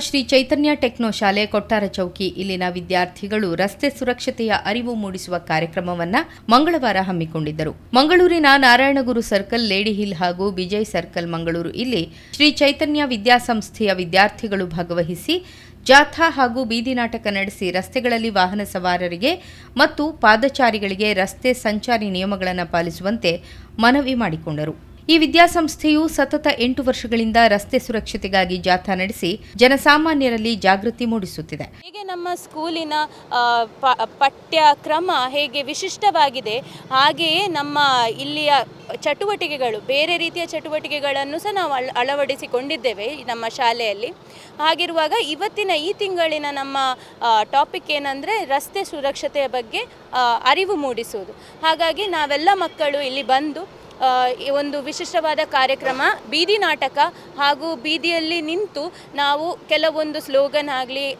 ಶ್ರೀ ಚೈತನ್ಯ techno ಶಾಲೆ ಕೊಟ್ಟಾರ ಚೌಕಿ. ಇಲ್ಲಿನ ವಿದ್ಯಾರ್ಥಿಗಳು ರಸ್ತೆ ಸುರಕ್ಷತೆಯ ಅರಿವು ಮೂಡಿಸುವ ಕಾರ್ಯಕ್ರಮವನ್ನು ಮಂಗಳವಾರ ಹಮ್ಮಿಕೊಂಡಿದ್ದರು. ಮಂಗಳೂರಿನ ನಾರಾಯಣಗುರು ಸರ್ಕಲ್, ಲೇಡಿ ಹಿಲ್ ಹಾಗೂ ವಿಜಯ್ ಸರ್ಕಲ್ ಮಂಗಳೂರು ಇಲ್ಲಿ ಶ್ರೀ ಚೈತನ್ಯ ವಿದ್ಯಾಸಂಸ್ಥೆಯ ವಿದ್ಯಾರ್ಥಿಗಳು ಭಾಗವಹಿಸಿ ಜಾಥಾ ಹಾಗೂ ಬೀದಿ ನಾಟಕ ನಡೆಸಿ ರಸ್ತೆಗಳಲ್ಲಿ ವಾಹನ ಸವಾರರಿಗೆ ಮತ್ತು ಪಾದಚಾರಿಗಳಿಗೆ ರಸ್ತೆ ಸಂಚಾರಿ ನಿಯಮಗಳನ್ನು ಪಾಲಿಸುವಂತೆ ಮನವಿ ಮಾಡಿಕೊಂಡರು. ಈ ವಿದ್ಯಾಸಂಸ್ಥೆಯು ಸತತ ಎಂಟು ವರ್ಷಗಳಿಂದ ರಸ್ತೆ ಸುರಕ್ಷತೆಗಾಗಿ ಜಾಥಾ ನಡೆಸಿ ಜನಸಾಮಾನ್ಯರಲ್ಲಿ ಜಾಗೃತಿ ಮೂಡಿಸುತ್ತಿದೆ. ಹೀಗೆ ನಮ್ಮ ಸ್ಕೂಲಿನ ಪಠ್ಯಕ್ರಮ ಹೇಗೆ ವಿಶಿಷ್ಟವಾಗಿದೆ, ಹಾಗೆಯೇ ನಮ್ಮ ಇಲ್ಲಿಯ ಚಟುವಟಿಕೆಗಳು, ಬೇರೆ ರೀತಿಯ ಚಟುವಟಿಕೆಗಳನ್ನು ಸಹ ನಾವು ಅಳ, ಅಳವಡಿಸಿಕೊಂಡಿದ್ದೇವೆ ನಮ್ಮ ಶಾಲೆಯಲ್ಲಿ. ಹಾಗಿರುವಾಗ ಇವತ್ತಿನ ಈ ತಿಂಗಳಿನ ನಮ್ಮ ಟಾಪಿಕ್ ಏನಂದರೆ ರಸ್ತೆ ಸುರಕ್ಷತೆಯ ಬಗ್ಗೆ ಅರಿವು ಮೂಡಿಸುವುದು. ಹಾಗಾಗಿ ನಾವೆಲ್ಲ ಮಕ್ಕಳು ಇಲ್ಲಿ ಬಂದು ಈ ಒಂದು ವಿಶಿಷ್ಟವಾದ ಕಾರ್ಯಕ್ರಮ, ಬೀದಿ ನಾಟಕ ಹಾಗೂ ಬೀದಿಯಲ್ಲಿ ನಿಂತು ನಾವು ಕೆಲವೊಂದು ಸ್ಲೋಗನ್ ಆಗಲಿ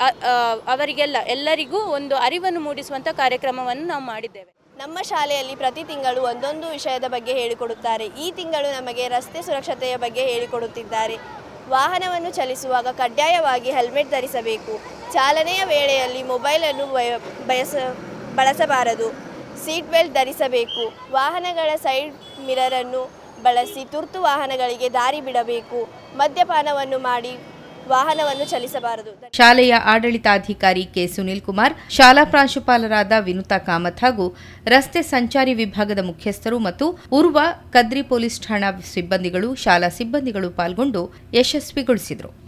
ಅವರಿಗೆಲ್ಲ ಎಲ್ಲರಿಗೂ ಒಂದು ಅರಿವನ್ನು ಮೂಡಿಸುವಂಥ ಕಾರ್ಯಕ್ರಮವನ್ನು ನಾವು ಮಾಡಿದ್ದೇವೆ. ನಮ್ಮ ಶಾಲೆಯಲ್ಲಿ ಪ್ರತಿ ತಿಂಗಳು ಒಂದೊಂದು ವಿಷಯದ ಬಗ್ಗೆ ಹೇಳಿಕೊಡುತ್ತಾರೆ. ಈ ತಿಂಗಳು ನಮಗೆ ರಸ್ತೆ ಸುರಕ್ಷತೆಯ ಬಗ್ಗೆ ಹೇಳಿಕೊಡುತ್ತಿದ್ದಾರೆ. ವಾಹನವನ್ನು ಚಲಿಸುವಾಗ ಕಡ್ಡಾಯವಾಗಿ ಹೆಲ್ಮೆಟ್ ಧರಿಸಬೇಕು. ಚಾಲನೆಯ ವೇಳೆಯಲ್ಲಿ ಮೊಬೈಲನ್ನು ಬಯ- ಬಯಸ, ಬಳಸಬಾರದು. ಸೀಟ್ ಬೆಲ್ಟ್ ಧರಿಸಬೇಕು. ವಾಹನಗಳ ಸೈಡ್ ಮಿರರನ್ನು ಬಳಸಿ ತುರ್ತು ವಾಹನಗಳಿಗೆ ದಾರಿ ಬಿಡಬೇಕು. ಮದ್ಯಪಾನವನ್ನು ಮಾಡಿ ವಾಹನವನ್ನು ಚಲಿಸಬಾರದು. ಶಾಲೆಯ ಆಡಳಿತಾಧಿಕಾರಿ ಕೆ. ಸುನಿಲ್ ಕುಮಾರ್, ಶಾಲಾ ಪ್ರಾಂಶುಪಾಲರಾದ ವಿನುತಾ ಕಾಮತ್ ಹಾಗೂ ರಸ್ತೆ ಸಂಚಾರಿ ವಿಭಾಗದ ಮುಖ್ಯಸ್ಥರು ಮತ್ತು ಉರ್ವ ಕದ್ರಿ ಪೊಲೀಸ್ ಠಾಣಾ ಸಿಬ್ಬಂದಿಗಳು, ಶಾಲಾ ಸಿಬ್ಬಂದಿಗಳು ಪಾಲ್ಗೊಂಡು ಯಶಸ್ವಿಗೊಳಿಸಿದರು.